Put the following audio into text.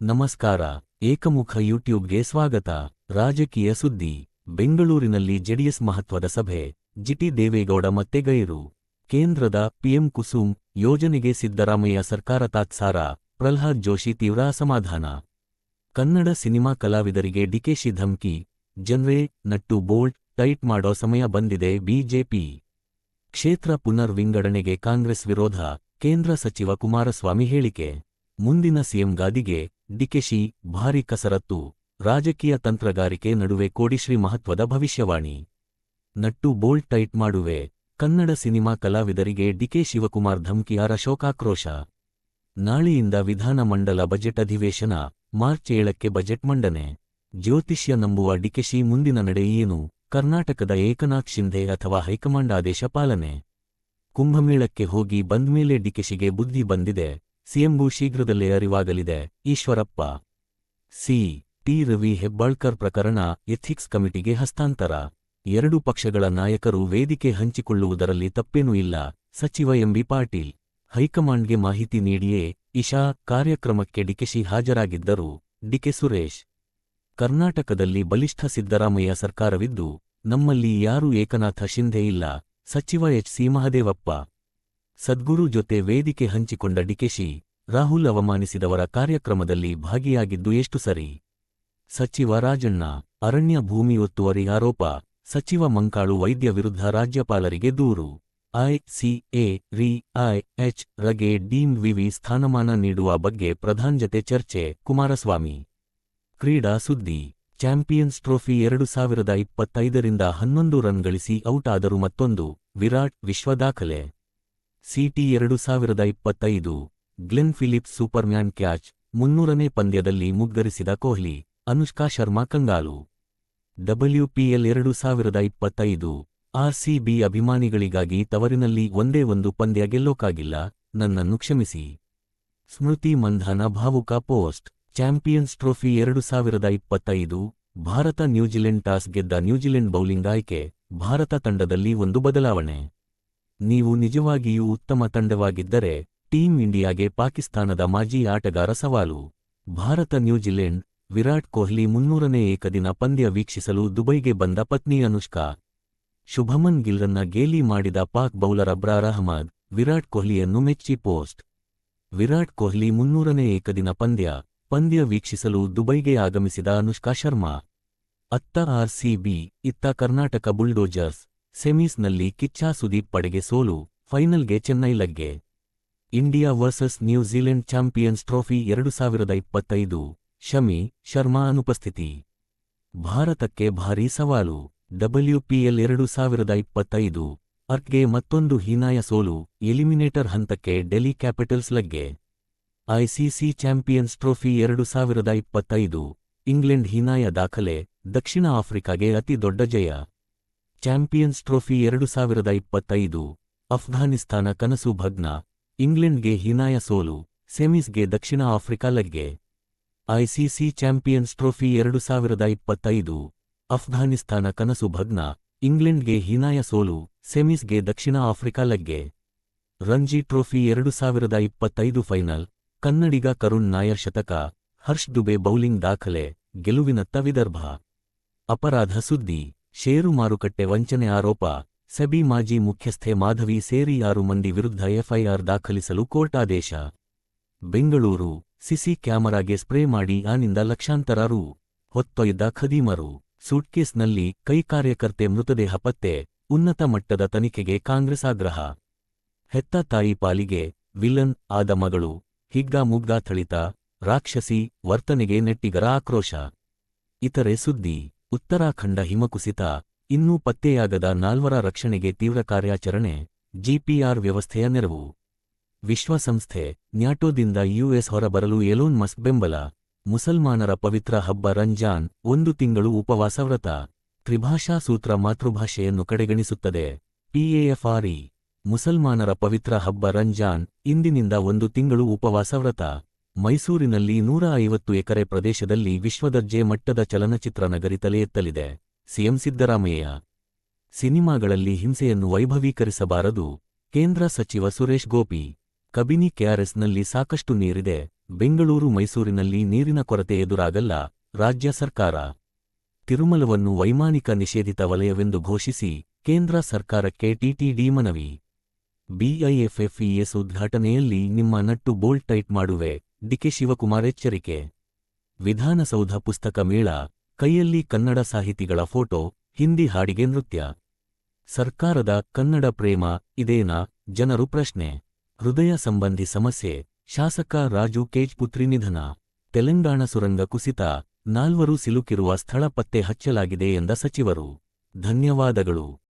ನಮಸ್ಕಾರ, ಏಕಮುಖ ಯೂಟ್ಯೂಬ್ಗೆ ಸ್ವಾಗತ. ರಾಜಕೀಯ ಸುದ್ದಿ, ಬೆಂಗಳೂರಿನಲ್ಲಿ ಜೆಡಿಎಸ್ ಮಹತ್ವದ ಸಭೆ, ಜಿಟಿ ದೇವೇಗೌಡ ಮತ್ತೆ ಗೈರು ಕೇಂದ್ರದ ಪಿಎಂ ಕುಸುಮ್ ಯೋಜನೆಗೆ ಸಿದ್ದರಾಮಯ್ಯ ಸರ್ಕಾರ ತಾತ್ಸಾರ, ಪ್ರಹ್ಲಾದ್ ಜೋಶಿ ತೀವ್ರ ಅಸಮಾಧಾನ. ಕನ್ನಡ ಸಿನಿಮಾ ಕಲಾವಿದರಿಗೆ ಡಿಕೆಶಿ ಧಮ್ಕಿ, ಜನ್ರೇ ನಟ್ಟು ಬೋಲ್ಟ್ ಟೈಟ್ ಮಾಡೋ ಸಮಯ ಬಂದಿದೆ ಬಿಜೆಪಿ. ಕ್ಷೇತ್ರ ಪುನರ್ ವಿಂಗಡಣೆಗೆ ಕಾಂಗ್ರೆಸ್ ವಿರೋಧ, ಕೇಂದ್ರ ಸಚಿವ ಕುಮಾರಸ್ವಾಮಿ ಹೇಳಿಕೆ. ಮುಂದಿನ ಸಿಎಂ ಗಾದಿಗೆ ಡಿಕೆಶಿ ಭಾರಿ ಕಸರತ್ತು, ರಾಜಕೀಯ ತಂತ್ರಗಾರಿಕೆ ನಡುವೆ ಕೋಡಿಶ್ರೀ ಮಹತ್ವದ ಭವಿಷ್ಯವಾಣಿ. ನಟ್ಟು ಬೋಲ್ಟ್ ಟೈಟ್ ಮಾಡುವೆ, ಕನ್ನಡ ಸಿನಿಮಾ ಕಲಾವಿದರಿಗೆ ಡಿಕೆ ಶಿವಕುಮಾರ್ ಧಮ್ಕಿಯಾರ ಶೋಕಾಕ್ರೋಶ. ನಾಳೆಯಿಂದ ವಿಧಾನಮಂಡಲ ಬಜೆಟ್ ಅಧಿವೇಶನ, ಮಾರ್ಚ್ ಏಳಕ್ಕೆ ಬಜೆಟ್ ಮಂಡನೆ. ಜ್ಯೋತಿಷ್ಯ ನಂಬುವ ಡಿಕೆಶಿ ಮುಂದಿನ ನಡೆ ಏನು, ಕರ್ನಾಟಕದ ಏಕನಾಥ್ ಶಿಂಧೆ ಅಥವಾ ಹೈಕಮಾಂಡ್ ಆದೇಶ ಪಾಲನೆ. ಕುಂಭಮೇಳಕ್ಕೆ ಹೋಗಿ ಬಂದ್ಮೇಲೆ ಡಿಕೆಶಿಗೆ ಬುದ್ಧಿ ಬಂದಿದೆ. ಸಿಎಂಗೂ ಶೀಘ್ರದಲ್ಲೇ ಅರಿವಾಗಲಿದೆ. ಈಶ್ವರಪ್ಪ. ಸಿ. ಟಿ. ರವಿ ಹೆಬ್ಬಾಳ್ಕರ್ ಪ್ರಕರಣ ಎಥಿಕ್ಸ್ ಕಮಿಟಿಗೆ ಹಸ್ತಾಂತರ. ಎರಡು ಪಕ್ಷಗಳ ನಾಯಕರು ವೇದಿಕೆ ಹಂಚಿಕೊಳ್ಳುವುದರಲ್ಲಿ ತಪ್ಪೇನೂ ಇಲ್ಲ. ಸಚಿವ ಎಂಬಿ ಪಾಟೀಲ್. ಹೈಕಮಾಂಡ್ಗೆ ಮಾಹಿತಿ ನೀಡಿಯೇ ಇಶಾ ಕಾರ್ಯಕ್ರಮಕ್ಕೆ ಡಿಕೆಶಿ ಹಾಜರಾಗಿದ್ದರು. ಡಿಕೆ ಸುರೇಶ್. ಕರ್ನಾಟಕದಲ್ಲಿ ಬಲಿಷ್ಠ ಸಿದ್ದರಾಮಯ್ಯ ಸರ್ಕಾರವಿದ್ದು, ನಮ್ಮಲ್ಲಿ ಯಾರೂ ಏಕನಾಥ ಶಿಂಧೆ ಇಲ್ಲ. ಸಚಿವ ಎಚ್. ಸಿ. ಮಹದೇವಪ್ಪ. ಸದ್ಗುರು ಜೊತೆ ವೇದಿಕೆ ಹಂಚಿಕೊಂಡ ಡಿಕೆಶಿ ರಾಹುಲ್ ಅವಮಾನಿಸಿದವರ ಕಾರ್ಯಕ್ರಮದಲ್ಲಿ ಭಾಗಿಯಾಗಿದ್ದು ಎಷ್ಟು ಸರಿ? ಸಚಿವ ರಾಜಣ್ಣ, ಅರಣ್ಯ ಭೂಮಿ ಒತ್ತುವರಿ ಆರೋಪ, ಸಚಿವ ಮಂಕಾಳು ವೈದ್ಯ ವಿರುದ್ಧ ರಾಜ್ಯಪಾಲರಿಗೆ ದೂರು. ಐಸಿಎ ರಿ ಐಎಚ್ ರಗೆ ಡೀಮ್ ವಿವಿ ಸ್ಥಾನಮಾನ ನೀಡುವ ಬಗ್ಗೆ ಪ್ರಧಾನ್ ಜತೆ ಚರ್ಚೆ, ಕುಮಾರಸ್ವಾಮಿ. ಕ್ರೀಡಾ ಸುದ್ದಿ, ಚಾಂಪಿಯನ್ಸ್ ಟ್ರೋಫಿ ಎರಡು ಸಾವಿರದ ಇಪ್ಪತ್ತೈದರಿಂದ ಹನ್ನೊಂದು ರನ್ ಗಳಿಸಿ ಔಟ್ ಆದರು ಮತ್ತೊಂದು, ವಿರಾಟ್ ವಿಶ್ವ ದಾಖಲೆ. ಸಿಟಿ ಎರಡು ಸಾವಿರದ ಇಪ್ಪತ್ತೈದು ಗ್ಲೆನ್ ಫಿಲಿಪ್ಸ್ ಸೂಪರ್ಮ್ಯಾನ್ ಕ್ಯಾಚ್ ಮುನ್ನೂರನೇ ಪಂದ್ಯದಲ್ಲಿ ಮುಗ್ಗರಿಸಿದ ಕೊಹ್ಲಿ, ಅನುಷ್ಕಾ ಶರ್ಮಾ ಕಂಗಾಲು. ಡಬ್ಲ್ಯೂಪಿಎಲ್ ಎರಡು ಸಾವಿರದ ಇಪ್ಪತ್ತೈದು ಆರ್ಸಿಬಿ ಅಭಿಮಾನಿಗಳಿಗಾಗಿ ತವರಿನಲ್ಲಿ ಒಂದೇ ಒಂದು ಪಂದ್ಯ ಗೆಲ್ಲೋಕಾಗಿಲ್ಲ, ನನ್ನನ್ನು ಕ್ಷಮಿಸಿ. ಸ್ಮೃತಿ ಮಂಧನ ಭಾವುಕ ಪೋಸ್ಟ್, ಚಾಂಪಿಯನ್ಸ್ ಟ್ರೋಫಿ ಎರಡು ಸಾವಿರದ ಇಪ್ಪತ್ತೈದು, ಭಾರತ ನ್ಯೂಜಿಲೆಂಡ್ ಟಾಸ್ ಗೆದ್ದ ನ್ಯೂಜಿಲೆಂಡ್ ಬೌಲಿಂಗ್ ಆಯ್ಕೆ, ಭಾರತ ತಂಡದಲ್ಲಿ ಒಂದು ಬದಲಾವಣೆ. ನೀವು ನಿಜವಾಗಿಯೂ ಉತ್ತಮ ತಂಡವಾಗಿದ್ದರೆ ಟೀಂ ಇಂಡಿಯಾಗೆ ಪಾಕಿಸ್ತಾನದ ಮಾಜಿ ಆಟಗಾರ ಸವಾಲು. ಭಾರತ ನ್ಯೂಜಿಲೆಂಡ್, ವಿರಾಟ್ ಕೊಹ್ಲಿ ಮುನ್ನೂರನೇ ಏಕದಿನ ಪಂದ್ಯ ವೀಕ್ಷಿಸಲು ದುಬೈಗೆ ಬಂದ ಪತ್ನಿ ಅನುಷ್ಕಾ. ಶುಭಮನ್ ಗಿಲ್ರನ್ನ ಗೇಲಿ ಮಾಡಿದ ಪಾಕ್ ಬೌಲರ್ ಅಬ್ರಾರ್ ಅಹಮದ್, ವಿರಾಟ್ ಕೊಹ್ಲಿಯನ್ನು ಮೆಚ್ಚಿ ಪೋಸ್ಟ್. ವಿರಾಟ್ ಕೊಹ್ಲಿ ಮುನ್ನೂರನೇ ಏಕದಿನ ಪಂದ್ಯ ಪಂದ್ಯ ವೀಕ್ಷಿಸಲು ದುಬೈಗೆ ಆಗಮಿಸಿದ ಅನುಷ್ಕಾ ಶರ್ಮಾ. ಅತ್ತ ಆರ್ಸಿಬಿ ಇತ್ತ ಕರ್ನಾಟಕ ಬುಲ್ಡೋಜರ್ಸ್, ಸೆಮೀಸ್ನಲ್ಲಿ ಕಿಚ್ಚಾ ಸುದೀಪ್ ಪಡೆಗೆ ಸೋಲು, ಫೈನಲ್ಗೆ ಚೆನ್ನೈ ಲಗ್ಗೆ. India versus New Zealand champions trophy ಎರಡು ಸಾವಿರದ ಇಪ್ಪತ್ತೈದು. ಶಮಿ ಶರ್ಮಾ ಅನುಪಸ್ಥಿತಿ. ಭಾರತಕ್ಕೆ ಭಾರೀ ಸವಾಲು. ಡಬ್ಲ್ಯುಪಿಎಲ್ ಎರಡು ಸಾವಿರದ ಇಪ್ಪತ್ತೈದು. ಅರ್ಕ್ಗೆ ಮತ್ತೊಂದು ಹೀನಾಯ ಸೋಲು. ಎಲಿಮಿನೇಟರ್ ಹಂತಕ್ಕೆ ಡೆಲ್ಲಿ ಕ್ಯಾಪಿಟಲ್ಸ್ ಲಗ್ಗೆ. ಐಸಿಸಿ ಚಾಂಪಿಯನ್ಸ್ ಟ್ರೋಫಿ ಎರಡು ಸಾವಿರದ ಇಪ್ಪತ್ತೈದು. ಇಂಗ್ಲೆಂಡ್ ಹೀನಾಯ ದಾಖಲೆ. ದಕ್ಷಿಣ ಆಫ್ರಿಕಾಗೆ ಅತಿ ದೊಡ್ಡ ಜಯ. ಚಾಂಪಿಯನ್ಸ್ ಟ್ರೋಫಿ ಎರಡು ಸಾವಿರದ ಇಪ್ಪತ್ತೈದು. ಅಫ್ಘಾನಿಸ್ತಾನ ಕನಸು ಭಗ್ನ. ಇಂಗ್ಲೆಂಡ್ಗೆ ಹೀನಾಯ ಸೋಲು, ಸೆಮೀಸ್ಗೆ ದಕ್ಷಿಣ ಆಫ್ರಿಕಾ ಲಗ್ಗೆ. ಐಸಿಸಿ ಚಾಂಪಿಯನ್ಸ್ ಟ್ರೋಫಿ ಎರಡು ಸಾವಿರದ ಇಪ್ಪತ್ತೈದು, ಅಫ್ಘಾನಿಸ್ತಾನ ಕನಸು ಭಗ್ನ, ಇಂಗ್ಲೆಂಡ್ಗೆ ಹೀನಾಯ ಸೋಲು, ಸೆಮೀಸ್ಗೆ ದಕ್ಷಿಣ ಆಫ್ರಿಕಾ ಲಗ್ಗೆ. ರಂಜಿ ಟ್ರೋಫಿ ಎರಡು ಸಾವಿರದ ಇಪ್ಪತ್ತೈದು ಫೈನಲ್, ಕನ್ನಡಿಗ ಕರುಣ್ ನಾಯರ್ ಶತಕ, ಹರ್ಷ್ ದುಬೆ ಬೌಲಿಂಗ್ ದಾಖಲೆ ಗೆಲುವಿನತ್ತ ವಿದರ್ಭ ಅಪರಾಧ ಸುದ್ದಿ, ಷೇರು ಮಾರುಕಟ್ಟೆ ವಂಚನೆ ಆರೋಪ ಸೆಬಿ ಮಾಜಿ ಮುಖ್ಯಸ್ಥೆ ಮಾಧವಿ ಸೇರಿ ಆರು ಮಂದಿ ವಿರುದ್ಧ ಎಫ್ಐಆರ್ ದಾಖಲಿಸಲು ಕೋರ್ಟ್ ಆದೇಶ. ಬೆಂಗಳೂರು, ಸಿಸಿ ಕ್ಯಾಮರಾಗೆ ಸ್ಪ್ರೇ ಮಾಡಿ ಆನಿಂದ ಲಕ್ಷಾಂತರ ರು. ಹೊತ್ತೊಯ್ದ ಖದೀಮರು. ಸೂಟ್ಕೇಸ್ನಲ್ಲಿ ಕೈ ಕಾರ್ಯಕರ್ತೆ ಮೃತದೇಹ ಪತ್ತೆ, ಉನ್ನತ ಮಟ್ಟದ ತನಿಖೆಗೆ ಕಾಂಗ್ರೆಸ್ ಆಗ್ರಹ. ಹೆತ್ತ ತಾಯಿ ಪಾಲಿಗೆ, ವಿಲನ್ ಆದ ಮಗಳು ಹಿಗ್ಗಾ ಮುಗ್ಗಾ ಥಳಿತ, ರಾಕ್ಷಸಿ, ವರ್ತನೆಗೆ ನೆಟ್ಟಿಗರ ಆಕ್ರೋಶ. ಇತರೆ ಸುದ್ದಿ, ಉತ್ತರಾಖಂಡ ಹಿಮಕುಸಿತ ಇನ್ನೂ ಪತ್ತೆಯಾಗದ ನಾಲ್ವರ ರಕ್ಷಣೆಗೆ ತೀವ್ರ ಕಾರ್ಯಾಚರಣೆ, ಜಿಪಿಆರ್ ವ್ಯವಸ್ಥೆಯ ನೆರವು. ವಿಶ್ವಸಂಸ್ಥೆ, ನ್ಯಾಟೋದಿಂದ ಯುಎಸ್ ಹೊರಬರಲು ಎಲೋನ್ ಮಸ್ಕ್ ಬೆಂಬಲ, ಮುಸಲ್ಮಾನರ ಪವಿತ್ರ ಹಬ್ಬ ರಂಜಾನ್, ಒಂದು ತಿಂಗಳು ಉಪವಾಸ ವ್ರತ. ತ್ರಿಭಾಷಾ ಸೂತ್ರ ಮಾತೃಭಾಷೆಯನ್ನು ಕಡೆಗಣಿಸುತ್ತದೆ. ಪಿಎಎಫ್ಆರ್ಇ, ಮುಸಲ್ಮಾನರ ಪವಿತ್ರ ಹಬ್ಬ ರಂಜಾನ್, ಇಂದಿನಿಂದ ಒಂದು ತಿಂಗಳು ಉಪವಾಸ ವ್ರತ. ಮೈಸೂರಿನಲ್ಲಿ ನೂರ ಐವತ್ತು ಎಕರೆ ಪ್ರದೇಶದಲ್ಲಿ ವಿಶ್ವದರ್ಜೆ ಮಟ್ಟದ ಚಲನಚಿತ್ರ ನಗರಿ ತಲೆ ಎತ್ತಲಿದೆ. ಸಿಎಂ ಸಿದ್ದರಾಮಯ್ಯ. ಸಿನಿಮಾಗಳಲ್ಲಿ ಹಿಂಸೆಯನ್ನು ವೈಭವೀಕರಿಸಬಾರದು. ಕೇಂದ್ರ ಸಚಿವ ಸುರೇಶ್ ಗೋಪಿ. ಕಬಿನಿ ಕೆಆರ್ಎಸ್ನಲ್ಲಿ ಸಾಕಷ್ಟು ನೀರಿದೆ. ಬೆಂಗಳೂರು, ಮೈಸೂರಿನಲ್ಲಿ ನೀರಿನ ಕೊರತೆ ಎದುರಾಗಲ್ಲ. ರಾಜ್ಯ ಸರ್ಕಾರ. ತಿರುಮಲವನ್ನು ವೈಮಾನಿಕ ನಿಷೇಧಿತ ವಲಯವೆಂದು ಘೋಷಿಸಿ ಕೇಂದ್ರ ಸರ್ಕಾರಕ್ಕೆ ಟಿಟಿಡಿ ಮನವಿ. ಬಿಐಎಫ್ಎಫ್ಇಎಸ್ ಉದ್ಘಾಟನೆಯಲ್ಲಿ ನಿಮ್ಮ ನಟ್ಟು ಬೋಲ್ಟ್ ಟೈಟ್ ಮಾಡುವೆ. ಡಿಕೆ ಶಿವಕುಮಾರ್ ಎಚ್ಚರಿಕೆ. ವಿಧಾನಸೌಧ ಪುಸ್ತಕ ಮೇಳ. ಕೈಯಲ್ಲಿ ಕನ್ನಡ ಸಾಹಿತಿಗಳ ಫೋಟೋ, ಹಿಂದಿ ಹಾಡಿಗೆ ನೃತ್ಯ. ಸರ್ಕಾರದ ಕನ್ನಡ ಪ್ರೇಮ, ಇದೇನಾ? ಜನರು ಪ್ರಶ್ನೆ. ಹೃದಯ ಸಂಬಂಧಿ ಸಮಸ್ಯೆ. ಶಾಸಕ ರಾಜು ಕೇಜ್ಪುತ್ರಿ ನಿಧನ. ತೆಲಂಗಾಣ ಸುರಂಗ ಕುಸಿತ. ನಾಲ್ವರು ಸಿಲುಕಿರುವ ಸ್ಥಳ ಪತ್ತೆ ಹಚ್ಚಲಾಗಿದೆ ಎಂದ ಸಚಿವರು. ಧನ್ಯವಾದಗಳು.